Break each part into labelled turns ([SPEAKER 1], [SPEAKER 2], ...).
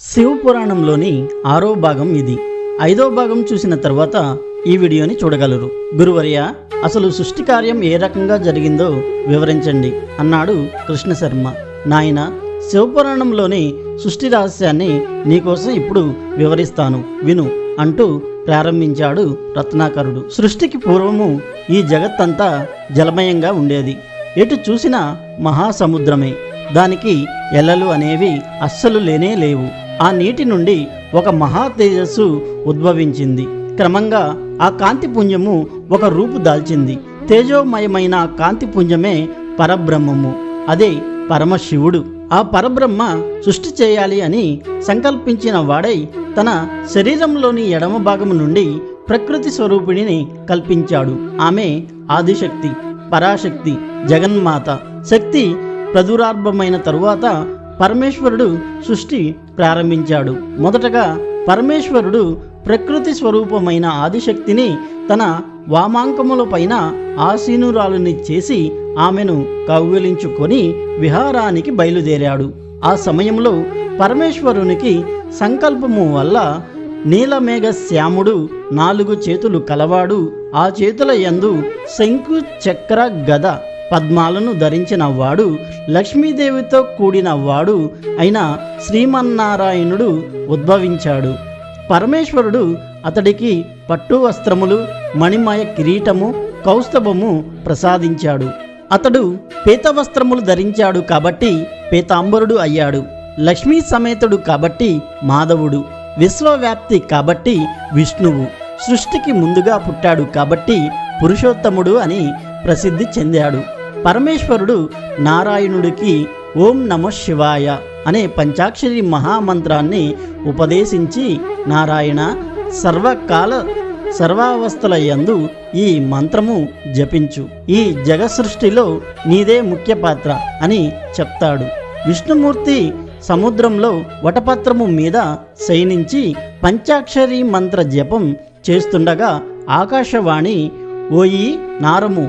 [SPEAKER 1] శివపురాణంలోని ఆరో భాగం ఇది. ఐదో భాగం చూసిన తర్వాత ఈ వీడియోని చూడగలరు. గురువర్య అసలు సృష్టి కార్యం ఏ రకంగా జరిగిందో వివరించండి అన్నాడు కృష్ణ శర్మ నాయన శివపురాణంలోని సృష్టి రహస్యాన్ని నీకోసం ఇప్పుడు వివరిస్తాను. విను అంటూ ప్రారంభించాడు రత్నాకరుడు. సృష్టికి పూర్వము ఈ జగత్తంతా జలమయంగా ఉండేది. ఎటు చూసినా మహాసముద్రమే. దానికి ఎల్లలు అనేవి అస్సలు లేనే లేవు. ఆ నీటి నుండి ఒక మహా తేజస్సు ఉద్భవించింది. క్రమంగా ఆ కాంతిపుంజము ఒక రూపు దాల్చింది. తేజోమయమైన కాంతిపుంజమే పరబ్రహ్మము. అదే పరమశివుడు. ఆ పరబ్రహ్మ సృష్టి చేయాలి అని సంకల్పించిన వాడై తన శరీరంలోని ఎడమ భాగము నుండి ప్రకృతి స్వరూపిణిని కల్పించాడు. ఆమె ఆదిశక్తి పరాశక్తి జగన్మాత. శక్తి ప్రదురార్భమైన తరువాత పరమేశ్వరుడు సృష్టి ప్రారంభించాడు. మొదటగా పరమేశ్వరుడు ప్రకృతి స్వరూపమైన ఆదిశక్తిని తన వామాంకములపైన ఆసీనురాలుని చేసి ఆమెను కౌగిలించుకొని విహారానికి బయలుదేరాడు. ఆ సమయంలో పరమేశ్వరునికి సంకల్పము వల్ల నీలమేఘ శ్యాముడు నాలుగు చేతులు కలవాడు. ఆ చేతుల యందు శంకు చక్ర గద పద్మాలను ధరించిన వాడు లక్ష్మీదేవితో కూడిన వాడు అయిన శ్రీమన్నారాయణుడు ఉద్భవించాడు. పరమేశ్వరుడు అతడికి పట్టు వస్త్రములు మణిమయ కిరీటము కౌస్తభము ప్రసాదించాడు. అతడు పీతవస్త్రములు ధరించాడు కాబట్టి పీతాంబరుడు అయ్యాడు. లక్ష్మీ సమేతుడు కాబట్టి మాధవుడు. విశ్వవ్యాప్తి కాబట్టి విష్ణువు. సృష్టికి ముందుగా పుట్టాడు కాబట్టి పురుషోత్తముడు అని ప్రసిద్ధి చెందాడు. పరమేశ్వరుడు నారాయణుడికి ఓం నమ శివాయ అనే పంచాక్షరి మహామంత్రాన్ని ఉపదేశించి నారాయణ సర్వకాల సర్వావస్థల యందు ఈ మంత్రము జపించు. ఈ జగ సృష్టిలో నీదే ముఖ్య పాత్ర అని చెప్తాడు. విష్ణుమూర్తి సముద్రంలో వటపత్రము మీద శయనించి పంచాక్షరి మంత్ర జపం చేస్తుండగా ఆకాశవాణి ఓయి నారము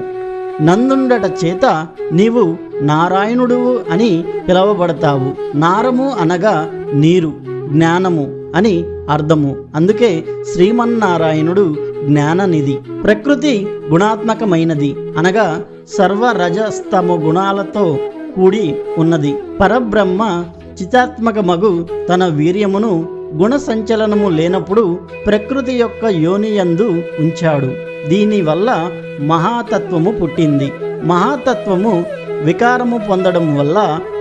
[SPEAKER 1] నందుండట చేత నీవు నారాయణుడు అని పిలువబడతావు. నారము అనగా నీరు జ్ఞానము అని అర్థము. అందుకే శ్రీమన్నారాయణుడు జ్ఞాననిధి. ప్రకృతి గుణాత్మకమైనది. అనగా సర్వరజస్తమ గుణాలతో కూడి ఉన్నది. పరబ్రహ్మ చితాత్మకమగు తన వీర్యమును గుణ సంచలనము లేనప్పుడు ప్రకృతి యొక్క యోనియందు ఉంచాడు. దీనివల్ల మహాతత్వము పుట్టింది. మహాతత్వము వికారము పొందడం వల్ల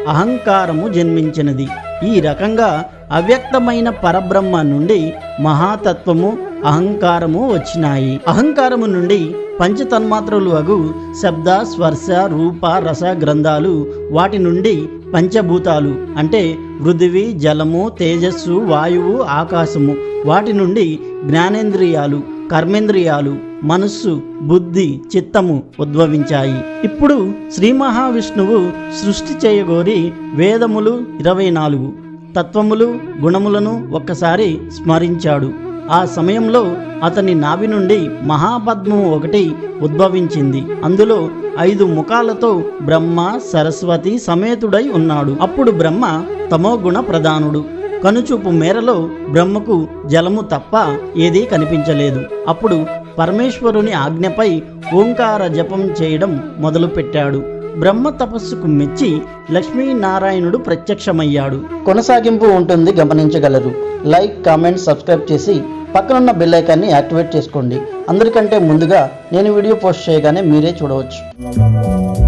[SPEAKER 1] అహంకారము జన్మించినది. ఈ రకంగా అవ్యక్తమైన పరబ్రహ్మ నుండి మహాతత్వము అహంకారము వచ్చినాయి. అహంకారము నుండి పంచతన్మాత్రలు అగు శబ్ద స్పర్శ రూప రస గ్రంథాలు వాటి నుండి పంచభూతాలు అంటే పృథివీ జలము తేజస్సు వాయువు ఆకాశము వాటి నుండి జ్ఞానేంద్రియాలు కర్మేంద్రియాలు మనస్సు బుద్ధి చిత్తము ఉద్భవించాయి. ఇప్పుడు శ్రీ మహావిష్ణువు సృష్టి చేయగోరి వేదములు ఇరవై నాలుగు. తత్వములు గుణములను ఒక్కసారి స్మరించాడు. ఆ సమయంలో అతని నాభి నుండి మహాపద్మము ఒకటి ఉద్భవించింది. అందులో ఐదు ముఖాలతో బ్రహ్మ సరస్వతి సమేతుడై ఉన్నాడు. అప్పుడు బ్రహ్మ తమోగుణ ప్రధానుడు. కనుచూపు మేరలో బ్రహ్మకు జలము తప్ప ఏదీ కనిపించలేదు. అప్పుడు పరమేశ్వరుని ఆజ్ఞపై ఓంకార జపం చేయడం మొదలుపెట్టాడు. బ్రహ్మ తపస్సుకు మెచ్చి లక్ష్మీనారాయణుడు ప్రత్యక్షమయ్యాడు. కొనసాగింపు ఉంటుంది గమనించగలరు. లైక్ కామెంట్ సబ్స్క్రైబ్ చేసి పక్కనున్న బెల్ ఐకాన్ని యాక్టివేట్ చేసుకోండి. అందరికంటే ముందుగా నేను వీడియో పోస్ట్ చేయగానే మీరే చూడవచ్చు.